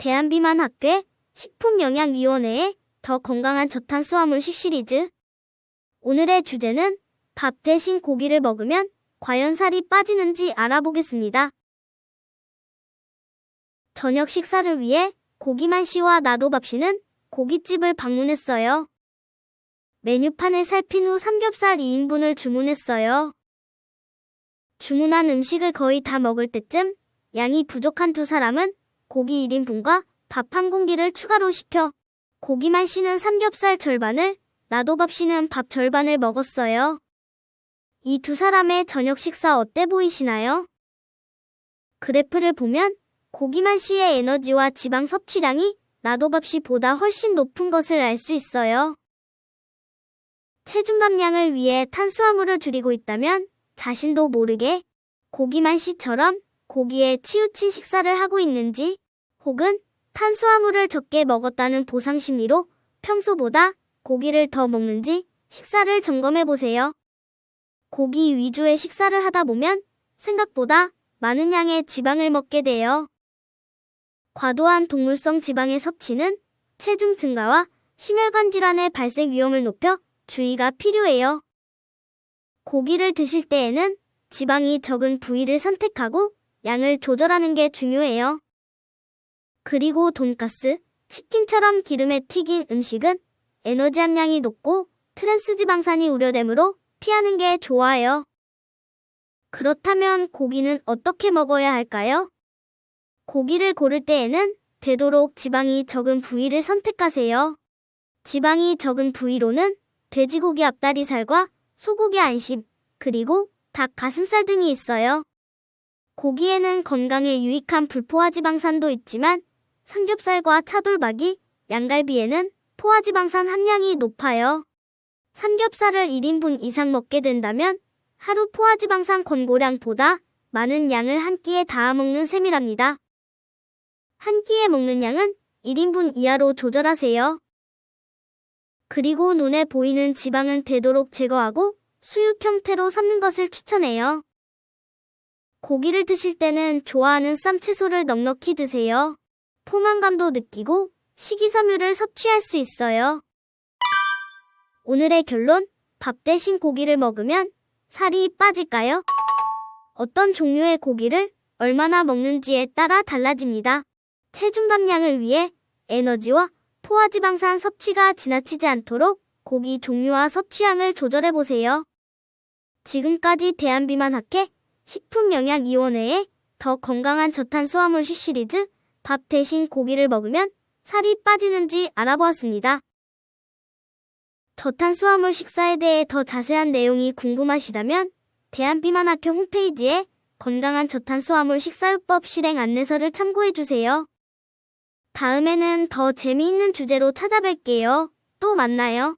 대한비만학회 식품영양위원회의 더 건강한 저탄수화물식 시리즈. 오늘의 주제는 밥 대신 고기를 먹으면 과연 살이 빠지는지 알아보겠습니다. 저녁 식사를 위해 고기만 씨와 나도밥 씨는 고깃집을 방문했어요. 메뉴판을 살핀 후 삼겹살 2인분을 주문했어요. 주문한 음식을 거의 다 먹을 때쯤 양이 부족한 두 사람은 고기 1인분과 밥 한 공기를 추가로 시켜 고기만 씨는 삼겹살 절반을 나도 밥 씨는 밥 절반을 먹었어요. 이 두 사람의 저녁 식사 어때 보이시나요? 그래프를 보면 고기만 씨의 에너지와 지방 섭취량이 나도밥 씨보다 훨씬 높은 것을 알 수 있어요. 체중 감량을 위해 탄수화물을 줄이고 있다면 자신도 모르게 고기만 씨처럼 고기에 치우친 식사를 하고 있는지 혹은 탄수화물을 적게 먹었다는 보상 심리로 평소보다 고기를 더 먹는지 식사를 점검해 보세요. 고기 위주의 식사를 하다 보면 생각보다 많은 양의 지방을 먹게 돼요. 과도한 동물성 지방의 섭취는 체중 증가와 심혈관 질환의 발생 위험을 높여 주의가 필요해요. 고기를 드실 때에는 지방이 적은 부위를 선택하고 양을 조절하는 게 중요해요. 그리고 돈가스, 치킨처럼 기름에 튀긴 음식은 에너지 함량이 높고 트랜스 지방산이 우려되므로 피하는 게 좋아요. 그렇다면 고기는 어떻게 먹어야 할까요? 고기를 고를 때에는 되도록 지방이 적은 부위를 선택하세요. 지방이 적은 부위로는 돼지고기 앞다리살과 소고기 안심, 그리고 닭 가슴살 등이 있어요. 고기에는 건강에 유익한 불포화지방산도 있지만 삼겹살과 차돌박이, 양갈비에는 포화지방산 함량이 높아요. 삼겹살을 1인분 이상 먹게 된다면 하루 포화지방산 권고량보다 많은 양을 한 끼에 다 먹는 셈이랍니다. 한 끼에 먹는 양은 1인분 이하로 조절하세요. 그리고 눈에 보이는 지방은 되도록 제거하고 수육 형태로 섞는 것을 추천해요. 고기를 드실 때는 좋아하는 쌈 채소를 넉넉히 드세요. 포만감도 느끼고 식이섬유를 섭취할 수 있어요. 오늘의 결론, 밥 대신 고기를 먹으면 살이 빠질까요? 어떤 종류의 고기를 얼마나 먹는지에 따라 달라집니다. 체중 감량을 위해 에너지와 포화지방산 섭취가 지나치지 않도록 고기 종류와 섭취량을 조절해 보세요. 지금까지 대한비만학회 식품영양위원회의 더 건강한 저탄수화물식 시리즈 밥 대신 고기를 먹으면 살이 빠지는지 알아보았습니다. 저탄수화물 식사에 대해 더 자세한 내용이 궁금하시다면 대한비만학회 홈페이지에 건강한 저탄수화물 식사요법 실행 안내서를 참고해 주세요. 다음에는 더 재미있는 주제로 찾아뵐게요. 또 만나요.